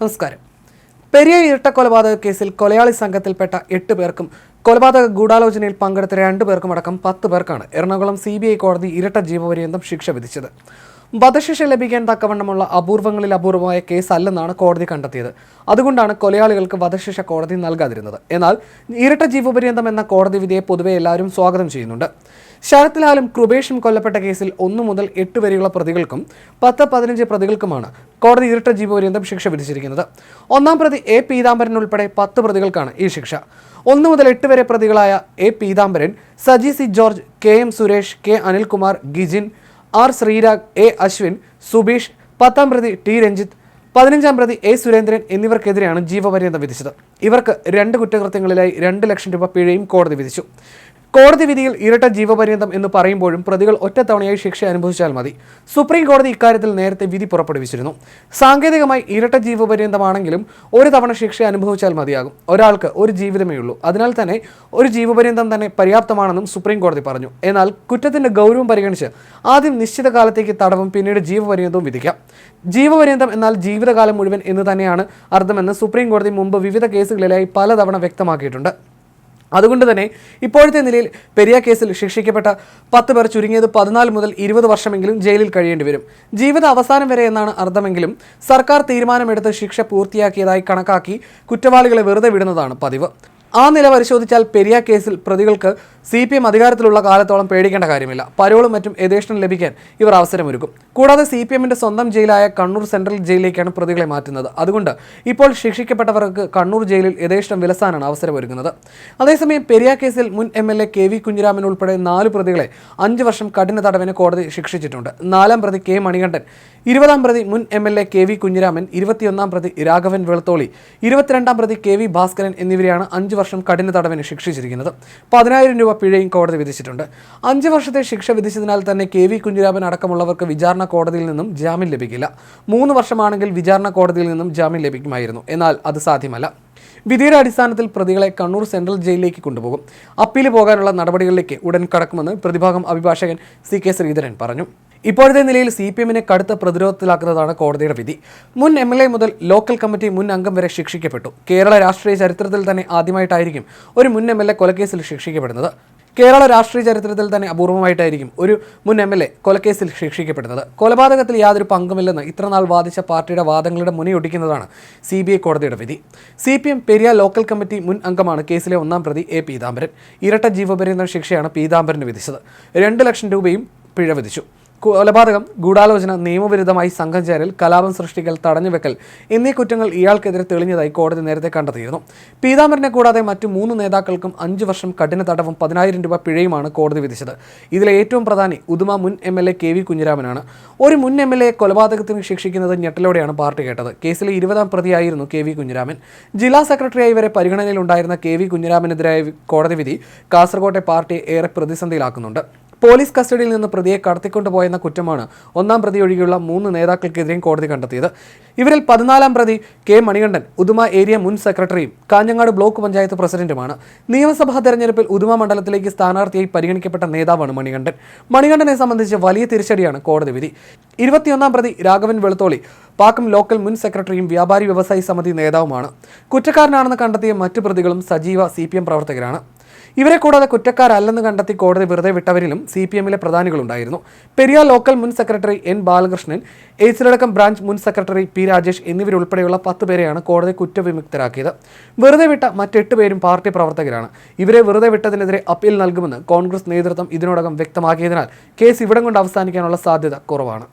നമസ്കാരം. പെരിയ ഇരട്ട കൊലപാതക കേസിൽ കൊലയാളി സംഘത്തിൽപ്പെട്ട എട്ട് പേർക്കും കൊലപാതക ഗൂഢാലോചനയിൽ പങ്കെടുത്ത രണ്ടു പേർക്കും അടക്കം പത്ത് പേർക്കാണ് എറണാകുളം സി ബി ഐ കോടതി ഇരട്ട ജീവപര്യന്തം ശിക്ഷ വിധിച്ചത്. വധശിക്ഷ ലഭിക്കാൻ തക്കവണ്ണമുള്ള അപൂർവങ്ങളിൽ അപൂർവമായ കേസല്ലെന്നാണ് കോടതി കണ്ടെത്തിയത്. അതുകൊണ്ടാണ് കൊലയാളികൾക്ക് വധശിക്ഷ കോടതി നൽകാതിരുന്നത്. എന്നാൽ ഇരട്ട ജീവപര്യന്തം എന്ന കോടതി വിധിയെ പൊതുവെ എല്ലാവരും സ്വാഗതം ചെയ്യുന്നുണ്ട്. ശരത് ലാലും കൃപേഷും കൊല്ലപ്പെട്ട കേസിൽ ഒന്നു മുതൽ എട്ട് വരെയുള്ള പ്രതികൾക്കും പത്ത് പതിനഞ്ച് പ്രതികൾക്കുമാണ് കോടതി ഇരട്ട ജീവപര്യന്തം ശിക്ഷ വിധിച്ചിരിക്കുന്നത്. ഒന്നാം പ്രതി എ പീതാംബരൻ ഉൾപ്പെടെ പത്ത് പ്രതികൾക്കാണ് ഈ ശിക്ഷ. ഒന്ന് മുതൽ എട്ട് വരെ പ്രതികളായ A Peethambaran Saji C George K M Suresh K Anilkumar Gijin R Sreerag A Ashwin Subeesh പത്താം പ്രതി ടി രഞ്ജിത്ത് പതിനഞ്ചാം പ്രതി എ സുരേന്ദ്രൻ എന്നിവർക്കെതിരെയാണ് ജീവപര്യന്തം വിധിച്ചത്. ഇവർക്ക് രണ്ട് കുറ്റകൃത്യങ്ങളിലായി രണ്ട് ലക്ഷം രൂപ പിഴയും കോടതി വിധിച്ചു. കോടതി വിധിയിൽ ഇരട്ട ജീവപര്യന്തം എന്ന് പറയുമ്പോഴും പ്രതികൾ ഒറ്റത്തവണയായി ശിക്ഷ അനുഭവിച്ചാൽ മതി. സുപ്രീം കോടതി ഇക്കാര്യത്തിൽ നേരത്തെ വിധി പുറപ്പെടുവിച്ചിരുന്നു. സാങ്കേതികമായി ഇരട്ട ജീവപര്യന്തമാണെങ്കിലും ഒരു തവണ ശിക്ഷ അനുഭവിച്ചാൽ മതിയാകും. ഒരാൾക്ക് ഒരു ജീവിതമേ ഉള്ളൂ. അതിനാൽ തന്നെ ഒരു ജീവപര്യന്തം തന്നെ പര്യാപ്തമാണെന്നും സുപ്രീം കോടതി പറഞ്ഞു. എന്നാൽ കുറ്റത്തിന്റെ ഗൗരവം പരിഗണിച്ച് ആദ്യം നിശ്ചിത കാലത്തേക്ക് തടവും പിന്നീട് ജീവപര്യന്തവും വിധിക്കാം. ജീവപര്യന്തം എന്നാൽ ജീവിതകാലം മുഴുവൻ എന്ന് തന്നെയാണ് അർത്ഥമെന്ന് സുപ്രീം കോടതി മുമ്പ് വിവിധ കേസുകളിലായി പലതവണ വ്യക്തമാക്കിയിട്ടുണ്ട്. അതുകൊണ്ട് തന്നെ ഇപ്പോഴത്തെ നിലയിൽ പെരിയ കേസിൽ ശിക്ഷിക്കപ്പെട്ട പത്ത് പേർ ചുരുങ്ങിയത് പതിനാല് മുതൽ ഇരുപത് വർഷമെങ്കിലും ജയിലിൽ കഴിയേണ്ടി വരും. ജീവിത അവസാനം വരെ എന്നാണ് അർത്ഥമെങ്കിലും സർക്കാർ തീരുമാനമെടുത്ത് ശിക്ഷ പൂർത്തിയാക്കിയതായി കണക്കാക്കി കുറ്റവാളികളെ വെറുതെ വിടുന്നതാണ് പതിവ്. ആ നില പരിശോധിച്ചാൽ പെരിയ കേസിൽ പ്രതികൾക്ക് സി പി എം അധികാരത്തിലുള്ള കാലത്തോളം പേടിക്കേണ്ട കാര്യമില്ല. പരോളും മറ്റും യഥേഷ്ടം ലഭിക്കാൻ ഇവർ അവസരമൊരുക്കും. കൂടാതെ സി പി എമ്മിന്റെ സ്വന്തം ജയിലായ കണ്ണൂർ സെൻട്രൽ ജയിലിലേക്കാണ് പ്രതികളെ മാറ്റുന്നത്. അതുകൊണ്ട് ഇപ്പോൾ ശിക്ഷിക്കപ്പെട്ടവർക്ക് കണ്ണൂർ ജയിലിൽ യഥേഷ്ടം വിലസാനാണ് അവസരമൊരുക്കുന്നത്. അതേസമയം പെരിയ കേസിൽ മുൻ M L A K V Kunhiraman ഉൾപ്പെടെ നാല് പ്രതികളെ അഞ്ച് വർഷം കഠിന തടവിന് കോടതി ശിക്ഷിച്ചിട്ടുണ്ട്. നാലാം പ്രതി കെ മണികണ്ഠൻ ഇരുപതാം പ്രതി മുൻ M L A K V Kunhiraman ഇരുപത്തിയൊന്നാം പ്രതി രാഘവൻ വെളുത്തോളി ഇരുപത്തിരണ്ടാം പ്രതി കെ വി ഭാസ്കരൻ എന്നിവരെയാണ് അഞ്ച് വർഷം കഠിന തടവിന് ശിക്ഷിച്ചിരിക്കുന്നത്. പതിനായിരം രൂപ പിഴയും കോടതി വിധിച്ചിട്ടുണ്ട്. അഞ്ച് വർഷത്തെ ശിക്ഷ വിധിച്ചതിനാൽ തന്നെ കെ വി കുഞ്ഞിരാമൻ അടക്കമുള്ളവർക്ക് വിചാരണ കോടതിയിൽ നിന്നും ജാമ്യം ലഭിക്കില്ല. മൂന്ന് വർഷമാണെങ്കിൽ വിചാരണ കോടതിയിൽ നിന്നും ജാമ്യം ലഭിക്കുമായിരുന്നു. എന്നാൽ അത് സാധ്യമല്ല. വിധിയുടെ അടിസ്ഥാനത്തിൽ പ്രതികളെ കണ്ണൂർ സെൻട്രൽ ജയിലിലേക്ക് കൊണ്ടുപോകും. അപ്പീൽ പോകാനുള്ള നടപടികളിലേക്ക് ഉടൻ കടക്കുമെന്ന് പ്രതിഭാഗം അഭിഭാഷകൻ സി കെ ശ്രീധരൻ പറഞ്ഞു. ഇപ്പോഴത്തെ നിലയിൽ സി പി എമ്മിനെ കടുത്ത പ്രതിരോധത്തിലാക്കുന്നതാണ് കോടതിയുടെ വിധി. മുൻ എം എൽ എ മുതൽ ലോക്കൽ കമ്മിറ്റി മുൻ അംഗം വരെ ശിക്ഷിക്കപ്പെട്ടു. കേരള രാഷ്ട്രീയ ചരിത്രത്തിൽ തന്നെ ആദ്യമായിട്ടായിരിക്കും ഒരു മുൻ എം എൽ എ കൊലക്കേസിൽ ശിക്ഷിക്കപ്പെടുന്നത്. കേരള രാഷ്ട്രീയ ചരിത്രത്തിൽ തന്നെ അപൂർവമായിട്ടായിരിക്കും ഒരു മുൻ എം എൽ എ കൊലക്കേസിൽ ശിക്ഷിക്കപ്പെടുന്നത്. കൊലപാതകത്തിൽ യാതൊരു പങ്കുമില്ലെന്ന് ഇത്രനാൾ വാദിച്ച പാർട്ടിയുടെ വാദങ്ങളുടെ മുനയൊടിക്കുന്നതാണ് സി ബി ഐ കോടതിയുടെ വിധി. C P M Periya local committee മുൻ അംഗമാണ് കേസിലെ ഒന്നാം പ്രതി എ പീതാംബരൻ. ഇരട്ട ജീവപര്യന്തം ശിക്ഷയാണ് പീതാംബരന് വിധിച്ചത്. രണ്ട് ലക്ഷം രൂപയും പിഴ വിധിച്ചു. കൊലപാതകം ഗൂഢാലോചന നിയമവിരുദ്ധമായി സംഘം ചേരൽ കലാപം സൃഷ്ടിക്കൽ തടഞ്ഞുവെക്കൽ എന്നീ കുറ്റങ്ങൾ ഇയാൾക്കെതിരെ തെളിഞ്ഞതായി കോടതി നേരത്തെ കണ്ടെത്തിയിരുന്നു. പീതാംബരനെ കൂടാതെ മറ്റു മൂന്ന് നേതാക്കൾക്കും അഞ്ചു വർഷം കഠിന തടവും പതിനായിരം രൂപ പിഴയുമാണ് കോടതി വിധിച്ചത്. ഇതിലെ ഏറ്റവും പ്രധാനി ഉദുമ മുൻ M L A K V കുഞ്ഞിരാമനാണ്. ഒരു മുൻ എം എൽ എ കൊലപാതകത്തിന് ശിക്ഷിക്കുന്നത് ഞെട്ടലോടെയാണ് പാർട്ടി കേട്ടത്. കേസിലെ ഇരുപതാം പ്രതിയായിരുന്നു കെ വി കുഞ്ഞിരാമൻ. ജില്ലാ സെക്രട്ടറിയായി വരെ പരിഗണനയിലുണ്ടായിരുന്ന കെ വി കുഞ്ഞിരാമനെതിരായ കോടതി വിധി കാസർകോട്ടെ പാർട്ടിയെ ഏറെ പ്രതിസന്ധിയിലാക്കുന്നുണ്ട്. പോലീസ് കസ്റ്റഡിയിൽ നിന്ന് പ്രതിയെ കടത്തിക്കൊണ്ടുപോയെന്ന കുറ്റമാണ് ഒന്നാം പ്രതി ഒഴികെയുള്ള മൂന്ന് നേതാക്കൾക്കെതിരെയും കോടതി കണ്ടെത്തിയത്. ഇവരിൽ പതിനാലാം പ്രതി കെ മണികണ്ഠൻ ഉദുമ ഏരിയ മുൻ സെക്രട്ടറിയും കാഞ്ഞങ്ങാട് ബ്ലോക്ക് പഞ്ചായത്ത് പ്രസിഡന്റുമാണ്. നിയമസഭാ തെരഞ്ഞെടുപ്പിൽ ഉദുമ മണ്ഡലത്തിലേക്ക് സ്ഥാനാർത്ഥിയായി പരിഗണിക്കപ്പെട്ട നേതാവാണ് മണികണ്ഠൻ. മണികണ്ഠനെ സംബന്ധിച്ച് വലിയ തിരിച്ചടിയാണ് കോടതി വിധി. ഇരുപത്തിയൊന്നാം പ്രതി രാഘവൻ വെളുത്തോളി പാക്കം ലോക്കൽ മുൻ സെക്രട്ടറിയും വ്യാപാരി വ്യവസായി സമിതി നേതാവുമാണ്. കുറ്റക്കാരനാണെന്ന് കണ്ടെത്തിയ മറ്റു പ്രതികളും സജീവ സി പ്രവർത്തകരാണ്. ഇവരെ കൂടാതെ കുറ്റക്കാരല്ലെന്ന് കണ്ടെത്തി കോടതി വെറുതെ വിട്ടവരിലും സി പി എമ്മിലെ പ്രധാനികളുണ്ടായിരുന്നു. പെരിയാർ ലോക്കൽ മുൻ സെക്രട്ടറി എൻ ബാലകൃഷ്ണൻ എയ്സിലടക്കം ബ്രാഞ്ച് മുൻ സെക്രട്ടറി പി രാജേഷ് എന്നിവരുൾപ്പെടെയുള്ള പത്ത് പേരെയാണ് കോടതി കുറ്റവിമുക്തരാക്കിയത്. വെറുതെ വിട്ട മറ്റെട്ട് പേരും പാർട്ടി പ്രവർത്തകരാണ്. ഇവരെ വെറുതെ വിട്ടതിനെതിരെ അപ്പീൽ നൽകുമെന്ന് കോൺഗ്രസ് നേതൃത്വം ഇതിനോടകം വ്യക്തമാക്കിയതിനാൽ കേസ് ഇവിടം കൊണ്ട് അവസാനിക്കാനുള്ള സാധ്യത കുറവാണ്.